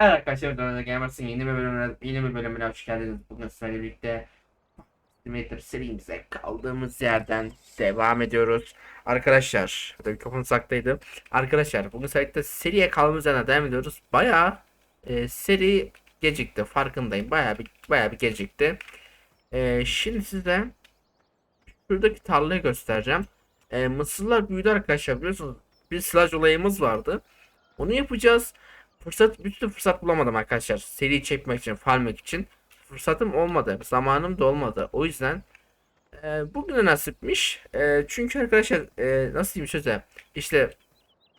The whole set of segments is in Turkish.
Evet arkadaşlar Dönede Gamers'ın yeni bir bölümüne, yeni bir bölümüne hoş geldiniz. Bugün sizlerle birlikte Simulator serimize kaldığımız yerden devam ediyoruz. Arkadaşlar, tabii mikrofon uzaktaydı. Arkadaşlar bugün sayıda seriye kaldığımız yerden devam ediyoruz. Bayağı e, seri gecikti farkındayım. Bayağı bir, bayağı bir gecikti. E, şimdi size şuradaki tarlayı göstereceğim. E, mısırlar büyüdü arkadaşlar biliyorsunuz. Bir sılaj olayımız vardı. Onu yapacağız. Fırsat bir türlü fırsat bulamadım arkadaşlar. Seri çekmek için, farming için. Fırsatım olmadı. Zamanım da olmadı. O yüzden e, bugüne nasipmiş. E, çünkü arkadaşlar e, nasıl diyeyim söze işte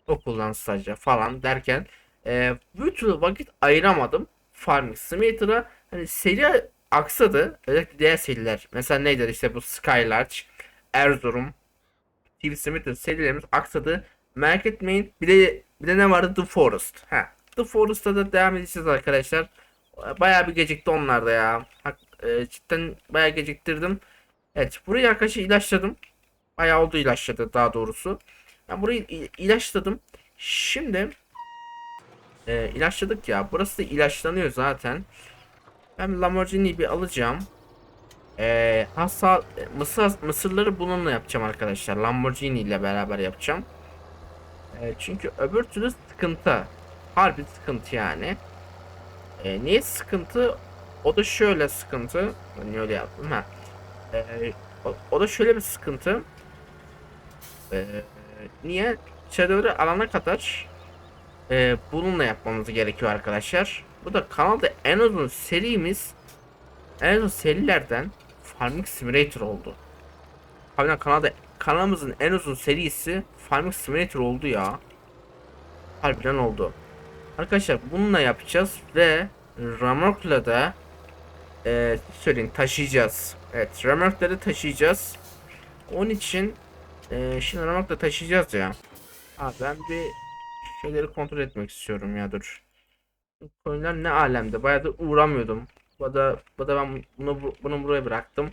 okuldan stajya falan derken e, bir vakit ayıramadım. Farming Simulator'a hani seri aksadı. Özellikle diğer seriler. Mesela neydi işte bu Skylarch, Erzurum, TV Simulator serilerimiz aksadı. Merak etmeyin. Bir de bir de ne vardı? The Forest. Ha. The Forest'ta da devam edeceğiz arkadaşlar. Bayağı bir gecikti onlar da ya. Hak, e, cidden bayağı geciktirdim. Evet burayı arkadaşlar ilaçladım. Bayağı oldu ilaçladı daha doğrusu. Ben burayı il- ilaçladım. Şimdi e, ilaçladık ya. Burası da ilaçlanıyor zaten. Ben Lamborghini'yi bir alacağım. E, hasa mısır, mısırları bununla yapacağım arkadaşlar. Lamborghini ile beraber yapacağım. E, çünkü öbür türlü sıkıntı. Harbi sıkıntı yani. E, niye sıkıntı? O da şöyle sıkıntı. Ben niye öyle yaptım ha. E, o, o da şöyle bir sıkıntı. E, niye? Shadow'ları alana kadar e, bununla yapmamız gerekiyor arkadaşlar. Bu da kanalda en uzun serimiz en uzun serilerden Farming Simulator oldu. Harbiden kanalda kanalımızın en uzun serisi Farming Simulator oldu ya. Harbiden oldu. Arkadaşlar bununla yapacağız ve Ramork'la da e, söyleyin taşıyacağız. Evet Ramork'la da taşıyacağız. Onun için e, şimdi Ramork'la taşıyacağız ya. Abi ben bir şeyleri kontrol etmek istiyorum ya dur. Koyunlar ne alemde bayağı da uğramıyordum. Bu da, bu da ben bunu, bu- bunu buraya bıraktım.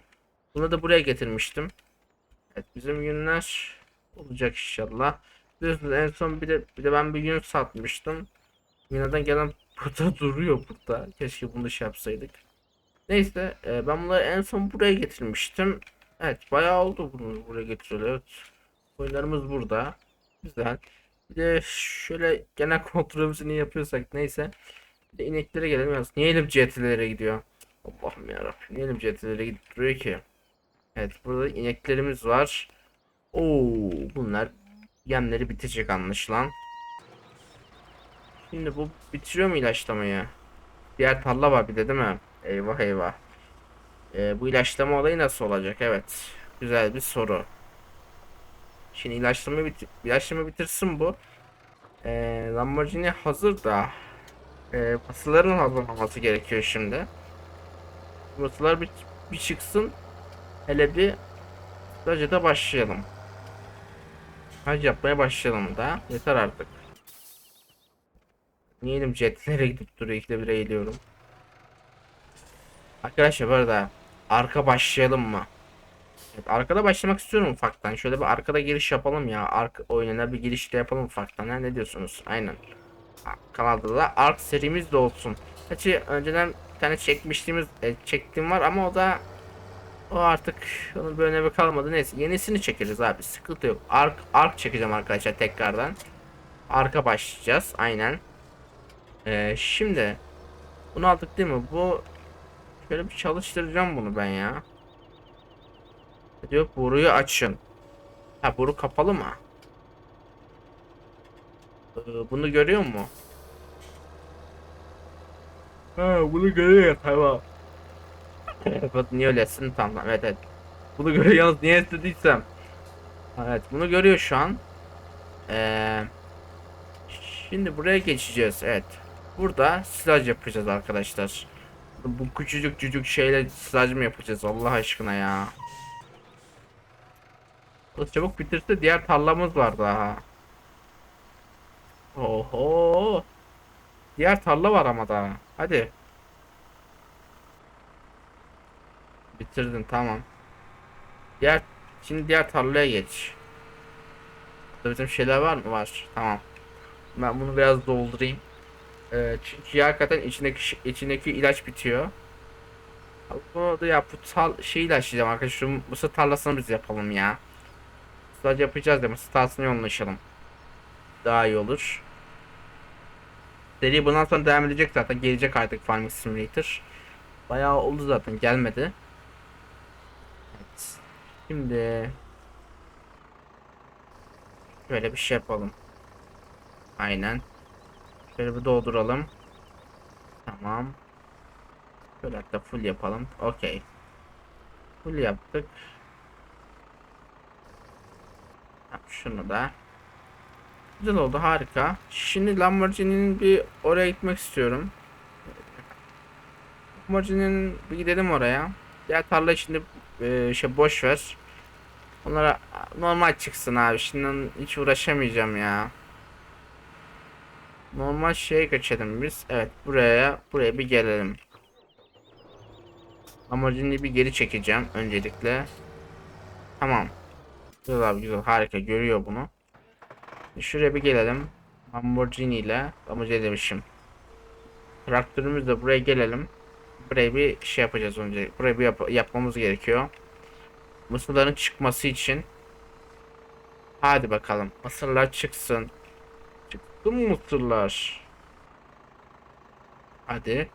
Bunu da buraya getirmiştim. Evet bizim günler olacak inşallah. Biliyorsunuz en son bir de, bir de ben bir gün satmıştım. Yunan'dan gelen burada duruyor burada. Keşke bunu şey yapsaydık. Neyse e, ben bunları en son buraya getirmiştim. Evet bayağı oldu bunu buraya getiriyorlar. Evet. Oyunlarımız burada. Güzel. Bir de şöyle genel kontrolümüzü ne yapıyorsak neyse. Bir de ineklere gelelim yalnız. Niye elim CT'lere gidiyor? Allah'ım yarabbim. Niye elim CT'lere gidip duruyor ki? Evet burada ineklerimiz var. Oo bunlar yemleri bitecek anlaşılan. Şimdi bu bitiriyor mu ilaçlamayı? Diğer tarla var bir de değil mi? Eyvah eyvah. Ee, bu ilaçlama olayı nasıl olacak? Evet. Güzel bir soru. Şimdi ilaçlama, bit ilaçlama bitirsin bu. Ee, Lamborghini hazır da. Ee, pasıların hazırlaması gerekiyor şimdi. Pasılar bir, bir çıksın. Hele bir stajda başlayalım. Hadi yapmaya başlayalım da. Yeter artık. Niye elim jetlere gidip duruyor ikide bir eğiliyorum. Arkadaşlar bu arada arka başlayalım mı? Evet, arkada başlamak istiyorum ufaktan. Şöyle bir arkada giriş yapalım ya. Ark oyununa bir giriş de yapalım ufaktan. Ha, ne diyorsunuz? Aynen. Kanalda da Ark serimiz de olsun. Gerçi önceden bir tane çekmiştiğimiz e, çektiğim var ama o da o artık onun bir önemi kalmadı. Neyse yenisini çekeriz abi. Sıkıntı yok. Ark Ark çekeceğim arkadaşlar tekrardan. Arka başlayacağız. Aynen. Ee, şimdi bunu aldık değil mi? Bu şöyle bir çalıştıracağım bunu ben ya. Diyor boruyu açın. Ha boru kapalı mı? Ee, bunu görüyor mu? Ha bunu görüyor tamam. Bak niye öylesin tamam evet evet. Bunu görüyor yalnız niye istediysem. Evet bunu görüyor şu an. Ee, şimdi buraya geçeceğiz evet. Burada silaj yapacağız arkadaşlar. Bu küçücük küçük şeyle silaj mı yapacağız Allah aşkına ya. O çabuk bitirse diğer tarlamız var daha. Oho. Diğer tarla var ama daha. Hadi. Bitirdin tamam. Diğer şimdi diğer tarlaya geç. Burada bizim şeyler var mı? Var. Tamam. Ben bunu biraz doldurayım. Ee, çünkü hakikaten içindeki içindeki ilaç bitiyor. Bu da ya bu tal şey ilaçlayacağım arkadaşlar. Şu mısır tarlasını biz yapalım ya. Sadece yapacağız da mısır tarlasına yoğunlaşalım. Daha iyi olur. Seri bundan sonra devam edecek zaten. Gelecek artık Farming Simulator. Bayağı oldu zaten gelmedi. Evet. Şimdi Şöyle bir şey yapalım. Aynen. Şöyle bir dolduralım. Tamam. Şöyle hatta full yapalım. Okey. Full yaptık. Ha, Şunu da. Güzel oldu harika. Şimdi Lamborghini'nin bir oraya gitmek istiyorum. Lamborghini'nin bir gidelim oraya. Diğer tarla şimdi e, şey boş ver. Onlara normal çıksın abi. Şimdi hiç uğraşamayacağım ya. Normal şeye geçelim biz. Evet buraya buraya bir gelelim. Amacını bir geri çekeceğim öncelikle. Tamam. Güzel abi güzel harika görüyor bunu. Şuraya bir gelelim. Lamborghini ile Lamborghini demişim. Traktörümüzle buraya gelelim. Buraya bir şey yapacağız önce. Buraya bir yap- yapmamız gerekiyor. Mısırların çıkması için. Hadi bakalım. Mısırlar çıksın. Mı mısırlar? Hadi.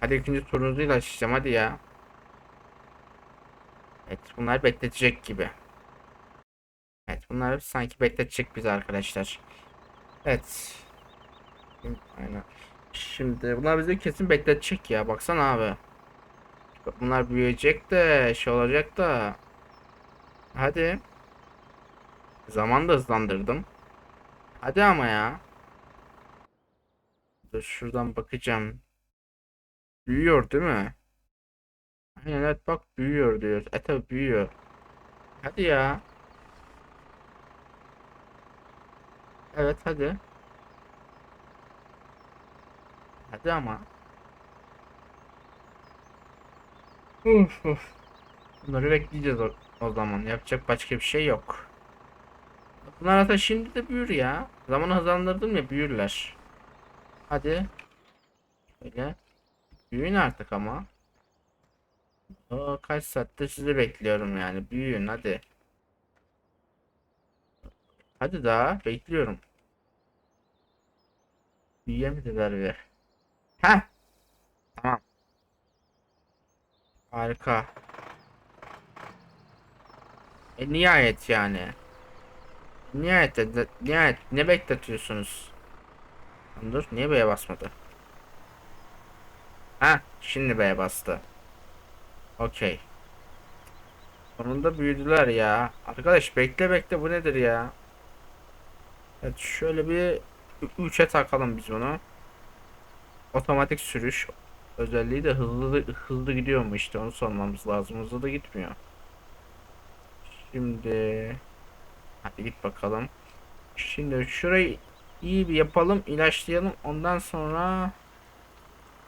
Hadi ikinci turunuzu da açacağım hadi ya. Evet bunlar bekletecek gibi. Evet bunlar sanki bekletecek bizi arkadaşlar. Evet. Aynen. Şimdi bunlar bizi kesin bekletecek ya. Baksana abi. Bunlar büyüyecek de şey olacak da. Hadi. Zaman da hızlandırdım. Hadi ama ya. Dur şuradan bakacağım. Büyüyor değil mi? Aynen evet bak büyüyor diyor. E tabi büyüyor. Hadi ya. Evet hadi. Hadi ama. Uf, uf. Bunları bekleyeceğiz o, o zaman. Yapacak başka bir şey yok. Bunlar zaten şimdi de büyür ya. Zamanı hızlandırdım ya büyürler. Hadi. Böyle. Büyüyün artık ama. O kaç saattir sizi bekliyorum yani. Büyüyün hadi. Hadi daha bekliyorum. Büyüyemediler bir. Heh. Tamam. Harika. E nihayet yani. Nihayet de, nihayet ne bekletiyorsunuz? Dur niye B'ye basmadı? Ha şimdi B'ye bastı. Okey. Sonunda büyüdüler ya. Arkadaş bekle bekle bu nedir ya? Evet şöyle bir 3'e takalım biz bunu. Otomatik sürüş özelliği de hızlı hızlı gidiyor mu işte onu sormamız lazım. Hızlı da gitmiyor. Şimdi hadi git bakalım. Şimdi şurayı iyi bir yapalım, ilaçlayalım. Ondan sonra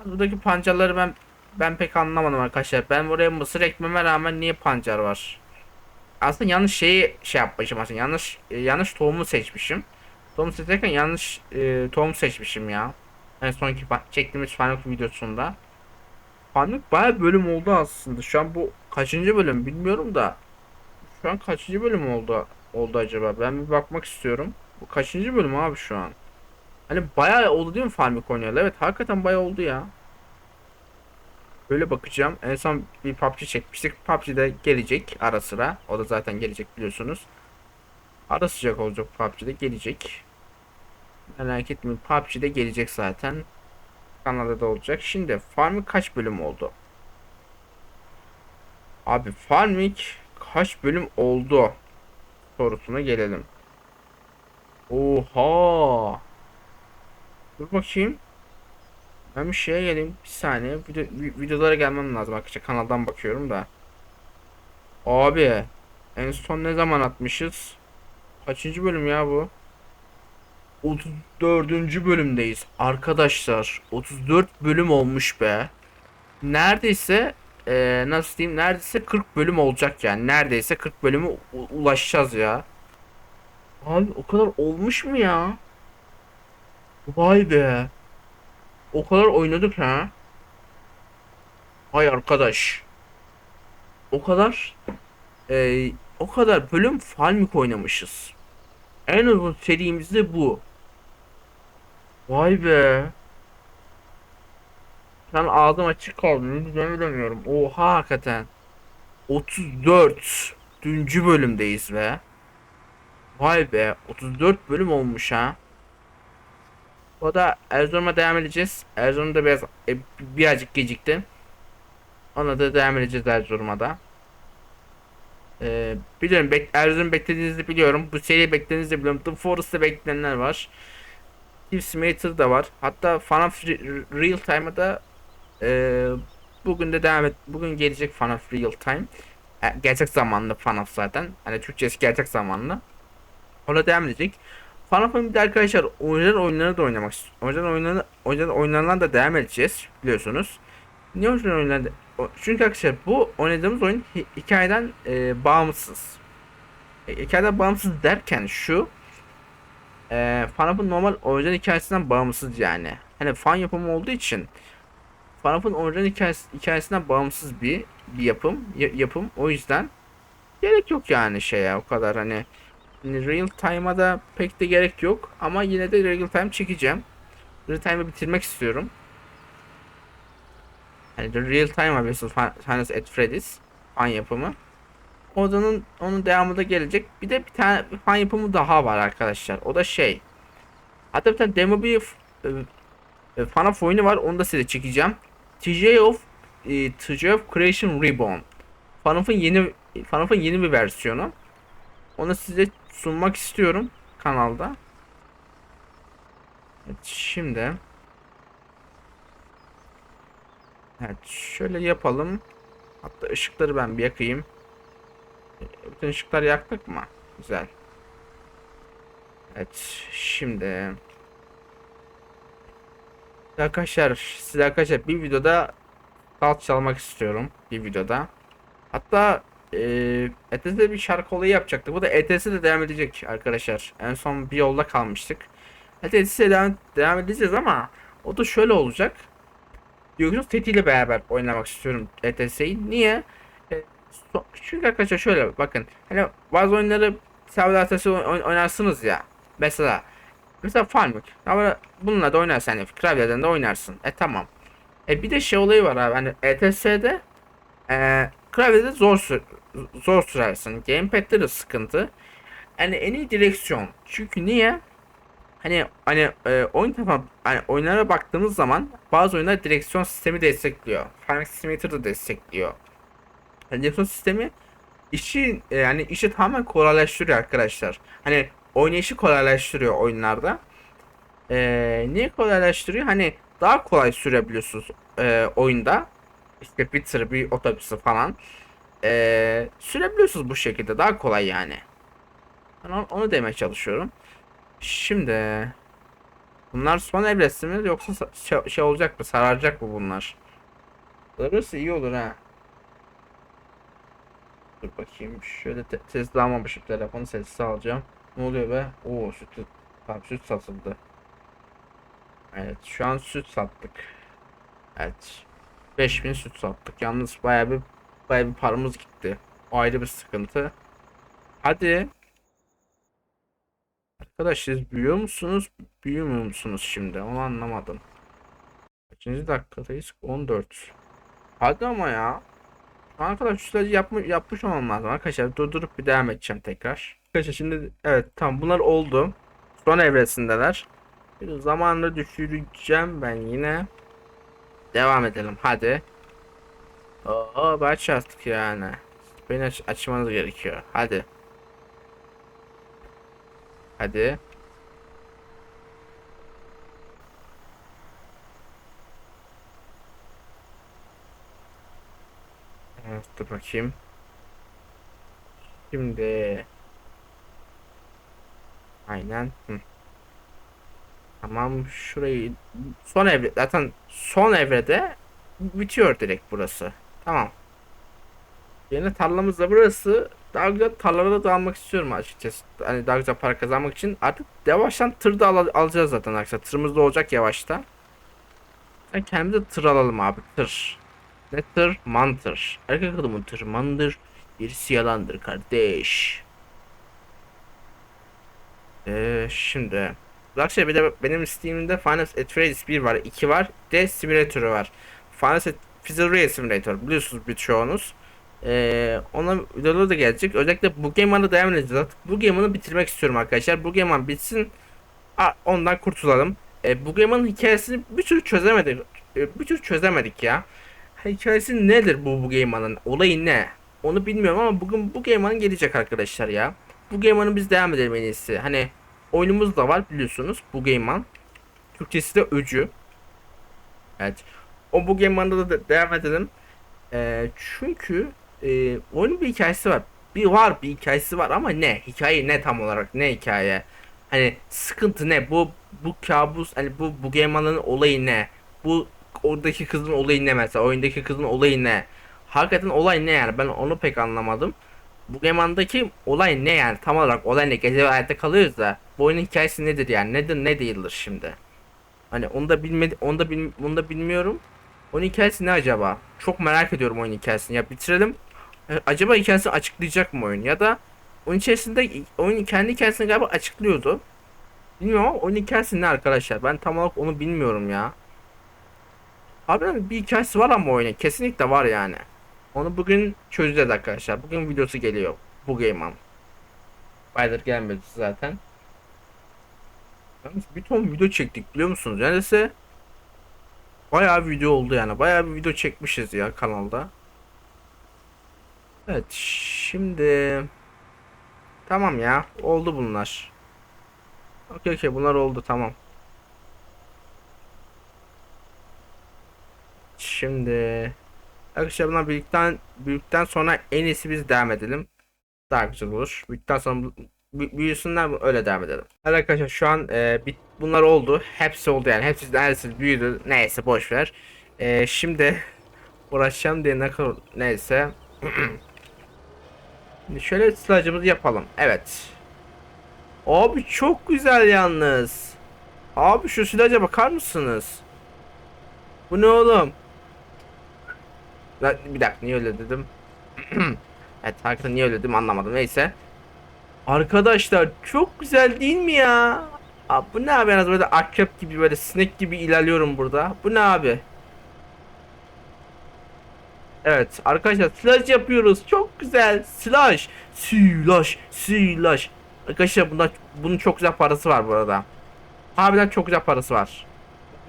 buradaki pancarları ben ben pek anlamadım arkadaşlar. Ben buraya mısır ekmeme rağmen niye pancar var? Aslında yanlış şeyi şey yapmışım aslında. Yanlış e, yanlış tohumu seçmişim. Tohum seçerken yanlış e, tohum seçmişim ya. En sonki fa- çektiğimiz Farming videosunda. Farming baya bölüm oldu aslında. Şu an bu kaçıncı bölüm bilmiyorum da. Şu an kaçıncı bölüm oldu oldu acaba? Ben bir bakmak istiyorum. Bu kaçıncı bölüm abi şu an? Hani bayağı oldu değil mi Farming oynayalı? Evet hakikaten bayağı oldu ya. Böyle bakacağım. En son bir PUBG çekmiştik. PUBG de gelecek ara sıra. O da zaten gelecek biliyorsunuz. Ara sıcak olacak PUBG'de gelecek. Merak etmeyin PUBG'de gelecek zaten. Kanalda da olacak. Şimdi Farming kaç bölüm oldu? Abi Farming kaç bölüm oldu? Sorusuna gelelim. Oha. Dur bakayım. Ben bir şeye geleyim. Bir saniye. Video, vi- videolara gelmem lazım arkadaşlar. Kanaldan bakıyorum da. Abi. En son ne zaman atmışız? Kaçıncı bölüm ya bu? 34. bölümdeyiz. Arkadaşlar 34 bölüm olmuş be. Neredeyse eee, nasıl diyeyim neredeyse 40 bölüm olacak yani. Neredeyse 40 bölümü ulaşacağız ya. Abi o kadar olmuş mu ya? Vay be. O kadar oynadık ha. Vay arkadaş. O kadar e, o kadar bölüm Farmik oynamışız. En uzun serimiz de bu. Vay be. Ben ağzım açık kaldı. Ne diyeceğimi bilemiyorum. Oha hakikaten. 34. Düncü bölümdeyiz be. Vay be. 34 bölüm olmuş ha. O da Erzurum'a devam edeceğiz. Erzurum'da biraz e, birazcık gecikti. Ona da devam edeceğiz Erzurum'a da. Ee, biliyorum bek Erzurum beklediğinizi biliyorum. Bu seri beklediğinizi biliyorum. The Forest'ta beklenenler var. Steve Smater da var. Hatta FNAF Re- Real Time'a da e, bugün de devam et. Bugün gelecek FNAF Real Time. E, gerçek zamanlı FNAF zaten. Hani Türkçesi gerçek zamanlı. Ona devam edecek. FNAF'ın bir de arkadaşlar orijinal oyunlarını da oynamak istiyorum. Orijinal oyunlarını, orijinal oyunlarından da devam edeceğiz biliyorsunuz. Niye orijinal oyunlarda? O- Çünkü arkadaşlar bu oynadığımız oyun hi- hikayeden e, bağımsız. E, hikayeden bağımsız derken şu e, FNAF'ın normal orijinal hikayesinden bağımsız yani. Hani fan yapımı olduğu için FNAF'ın orijinal hikayesi, hikayesinden bağımsız bir bir yapım ya- yapım. O yüzden gerek yok yani şeye o kadar hani Hani real time'a da pek de gerek yok ama yine de real time çekeceğim. Real time'ı bitirmek istiyorum. Hani The Real Time vs. Finance at Freddy's fan yapımı. Odanın onun devamı da gelecek. Bir de bir tane fan yapımı daha var arkadaşlar. O da şey. Hatta bir tane demo bir e, e, FNAF oyunu var. Onu da size çekeceğim. TJ of e, TJ of Creation Reborn. FNAF'ın yeni FNAF'ın yeni bir versiyonu. Onu size sunmak istiyorum kanalda. Evet, şimdi Evet şöyle yapalım. Hatta ışıkları ben bir yakayım. Bütün ışıkları yaktık mı? Güzel. Evet şimdi Arkadaşlar size arkadaşlar bir videoda salt çalmak istiyorum bir videoda. Hatta eee ETS'de bir şarkı olayı yapacaktık. Bu da ETS'de de devam edecek arkadaşlar. En son bir yolda kalmıştık. ETS'de devam, devam edeceğiz ama o da şöyle olacak. Yoksa Fethi ile beraber oynamak istiyorum ETS'yi. Niye? E, so- çünkü arkadaşlar şöyle bakın. Hani bazı oyunları adresi oyn- oynarsınız ya. Mesela mesela Farming. Ama bununla da oynarsın hani klavyeden de oynarsın. E tamam. E bir de şey olayı var abi. Hani ETS'de e, klavyede zor sür zor sürersin. Gamepad'de de sıkıntı. Yani en iyi direksiyon. Çünkü niye? Hani hani e, oyun taban hani oyunlara baktığımız zaman bazı oyunlar direksiyon sistemi destekliyor. Farming Simulator da destekliyor. Yani direksiyon sistemi işi e, yani işi tamamen kolaylaştırıyor arkadaşlar. Hani oynayışı kolaylaştırıyor oyunlarda. E, niye kolaylaştırıyor? Hani daha kolay sürebiliyorsunuz e, oyunda. İşte bir tır, bir otobüsü falan. E, sürebiliyorsunuz bu şekilde. Daha kolay yani. Ben onu, demeye çalışıyorum. Şimdi bunlar son evresi mi yoksa sa- şey, şey olacak mı? Sararacak mı bunlar? Sararsa iyi olur ha. Dur bakayım. Şöyle te sesli almamışım telefonu sessiz alacağım. Ne oluyor be? Oo süt tamam süt satıldı. Evet şu an süt sattık. Evet. 5000 süt sattık. Yalnız bayağı bir bayağı bir paramız gitti. O ayrı bir sıkıntı. Hadi. Arkadaş siz büyüyor musunuz? Büyümüyor musunuz şimdi? Onu anlamadım. Kaçıncı dakikadayız? 14. Hadi ama ya. Kadar şu yapmış, yapmış olmam lazım. Arkadaşlar durdurup bir devam edeceğim tekrar. Arkadaşlar şimdi evet tamam bunlar oldu. Son evresindeler. Bir zamanla düşüreceğim ben yine. Devam edelim hadi. Oo baş artık yani. Beni aç açmanız gerekiyor. Hadi. Hadi. Evet, dur bakayım. Şimdi aynen. Hı. Tamam şurayı son evre zaten son evrede bitiyor direkt burası. Tamam. Yine tarlamız da burası. daha güzel tarlalara da almak istiyorum açıkçası. Hani daha güzel para kazanmak için. Artık yavaştan tır da al- alacağız zaten arkadaşlar. Tırımız da olacak yavaştan. Ben kendimize tır alalım abi tır. Ne tır? Mantır. Erkek adamın tırmandır. Birisi yalandır kardeş. Ee, şimdi. Arkadaşlar bir de benim Steam'imde Final Freddy's 1 var, 2 var, de Simulator'ı var. Final Pizzeria Simulator biliyorsunuz birçoğunuz. Ee, ona videoları da gelecek. Özellikle bu game'ı devam edeceğiz. Bu game'ı bitirmek istiyorum arkadaşlar. Bu game bitsin. Ondan kurtulalım. Ee, bu game'ın hikayesini bir türlü çözemedik. Ee, bir türlü çözemedik ya. Hikayesi nedir bu bu game'ın? Olayı ne? Onu bilmiyorum ama bugün bu game'ın gelecek arkadaşlar ya. Bu game'ın biz devam edelim en iyisi. Hani oyunumuz da var biliyorsunuz. Bu game'ın. Türkçesi de öcü. Evet. O bu game'ında da devam edelim. Ee, çünkü e, oyunun bir hikayesi var. Bir var bir hikayesi var ama ne? Hikaye ne tam olarak? Ne hikaye? Hani sıkıntı ne? Bu bu kabus hani bu bu game'ın olayı ne? Bu oradaki kızın olayı ne mesela? Oyundaki kızın olayı ne? Hakikaten olay ne yani? Ben onu pek anlamadım. Bu Geman'daki olay ne yani? Tam olarak olay ne? Gece hayatta kalıyoruz da. Bu oyunun hikayesi nedir yani? Nedir ne değildir şimdi? Hani onu da bilmedi, onu da bil, onu da bilmiyorum. Oyunun hikayesi ne acaba? Çok merak ediyorum oyun hikayesini. Ya bitirelim. E, acaba hikayesini açıklayacak mı oyun? Ya da oyun içerisinde oyun kendi hikayesini galiba açıklıyordu. Bilmiyorum ama oyun hikayesi ne arkadaşlar? Ben tam olarak onu bilmiyorum ya. Abi bir hikayesi var ama oyunun. Kesinlikle var yani. Onu bugün çözeceğiz arkadaşlar. Bugün videosu geliyor. Bu Game On. Baydır gelmedi zaten. Yalnız bir ton video çektik biliyor musunuz? Neredeyse bayağı bir video oldu yani. Bayağı bir video çekmişiz ya kanalda. Evet şimdi tamam ya oldu bunlar. Okey okey bunlar oldu tamam. Şimdi Arkadaşlar büyükten büyükten sonra en iyisi biz devam edelim. Daha güzel olur. Büyükten sonra büyüsünler öyle devam edelim. Evet arkadaşlar şu an e, bit, bunlar oldu. Hepsi oldu yani. Hepsi neredeyse büyüdü. Neyse boş ver. E, şimdi uğraşacağım diye ne kadar neyse. Şimdi şöyle sılacımızı yapalım. Evet. Abi çok güzel yalnız. Abi şu silaca bakar mısınız? Bu ne oğlum? Bir dakika niye öyle dedim? evet hakikaten niye öyle dedim anlamadım neyse. Arkadaşlar çok güzel değil mi ya? Abi bu ne abi en az böyle akrep gibi böyle sinek gibi ilerliyorum burada. Bu ne abi? Evet arkadaşlar slash yapıyoruz. Çok güzel. Slash. Slash. Slash. Arkadaşlar bundan, bunun çok güzel parası var bu arada. Harbiden çok güzel parası var.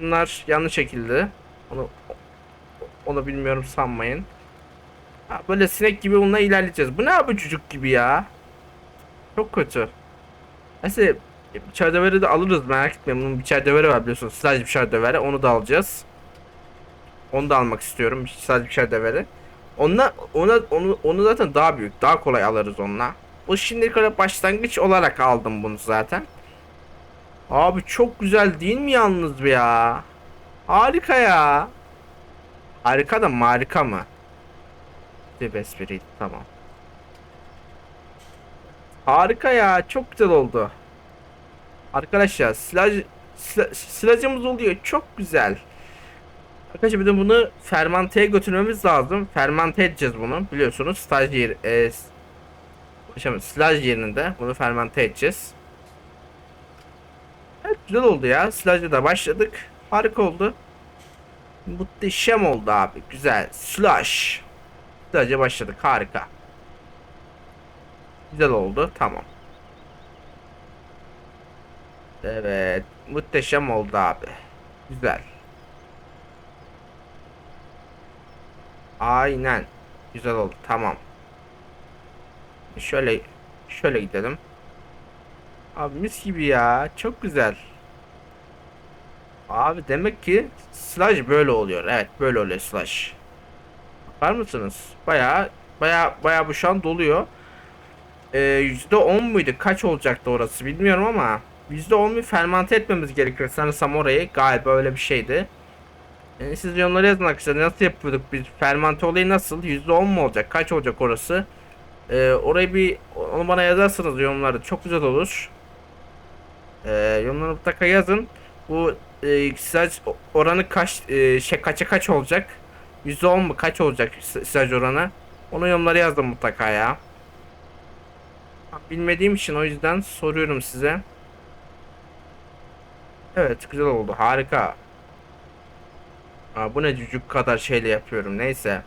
Bunlar yanlış şekilde. Onu onu bilmiyorum sanmayın. Ha, böyle sinek gibi bununla ilerleyeceğiz. Bu ne abi çocuk gibi ya? Çok kötü. Neyse biçer döveri de alırız merak etmeyin. Bunun biçer döveri var biliyorsunuz. Sadece biçer döveri. Onu da alacağız. Onu da almak istiyorum. Sadece biçer döveri. Onunla, ona, onu, onu zaten daha büyük. Daha kolay alırız onunla. Bu şimdilik kadar başlangıç olarak aldım bunu zaten. Abi çok güzel değil mi yalnız ya? Harika ya. Harika da marika mı? Bir espriydi tamam. Harika ya çok güzel oldu. Arkadaşlar silaj sila- silajımız oluyor çok güzel. Arkadaşlar bir de bunu fermanteye götürmemiz lazım. Fermente edeceğiz bunu biliyorsunuz staj yer e, s- silaj yerinde bunu fermente edeceğiz. Evet güzel oldu ya. Silajla da başladık. Harika oldu. Muhteşem oldu abi. Güzel. Slash. Slash'a başladık. Harika. Güzel oldu. Tamam. Evet. Muhteşem oldu abi. Güzel. Aynen. Güzel oldu. Tamam. Şöyle şöyle gidelim. Abi mis gibi ya. Çok güzel. Abi demek ki slash böyle oluyor. Evet böyle oluyor slash. Bakar mısınız? Baya baya baya bu şu an doluyor. Ee, %10 muydu? Kaç olacaktı orası bilmiyorum ama %10 bir fermente etmemiz gerekiyor sanırsam orayı. Galiba öyle bir şeydi. Yani siz yorumlara yazın arkadaşlar nasıl yapıyorduk biz fermente olayı nasıl? %10 mu olacak? Kaç olacak orası? Ee, orayı bir onu bana yazarsanız yorumlarda çok güzel olur. Ee, yorumlara mutlaka yazın. Bu e, staj oranı kaç e, şey kaça kaç olacak? %10 mu kaç olacak staj oranı? Onu yorumlara yazdım mutlaka ya. Bilmediğim için o yüzden soruyorum size. Evet güzel oldu harika. Aa, bu ne cücük kadar şeyle yapıyorum neyse.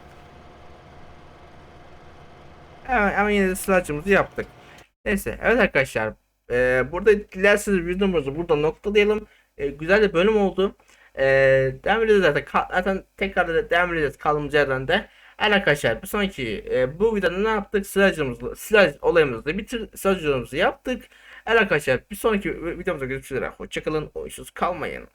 Ama, ama yine de sıracımızı yaptık. Neyse evet arkadaşlar. Ee, burada dilerseniz videomuzu burada noktalayalım. Ee, güzel bir bölüm oldu. Ee, devam edeceğiz zaten. Ka- zaten tekrar da devam edeceğiz kaldığımız yerden de. Evet arkadaşlar bir sonraki e, bu videoda ne yaptık? Sıracımızı, sıraj olayımızı bitir, sıracımızı yaptık. Evet arkadaşlar bir sonraki videomuzda görüşmek üzere. Hoşçakalın. Oyunsuz kalmayın.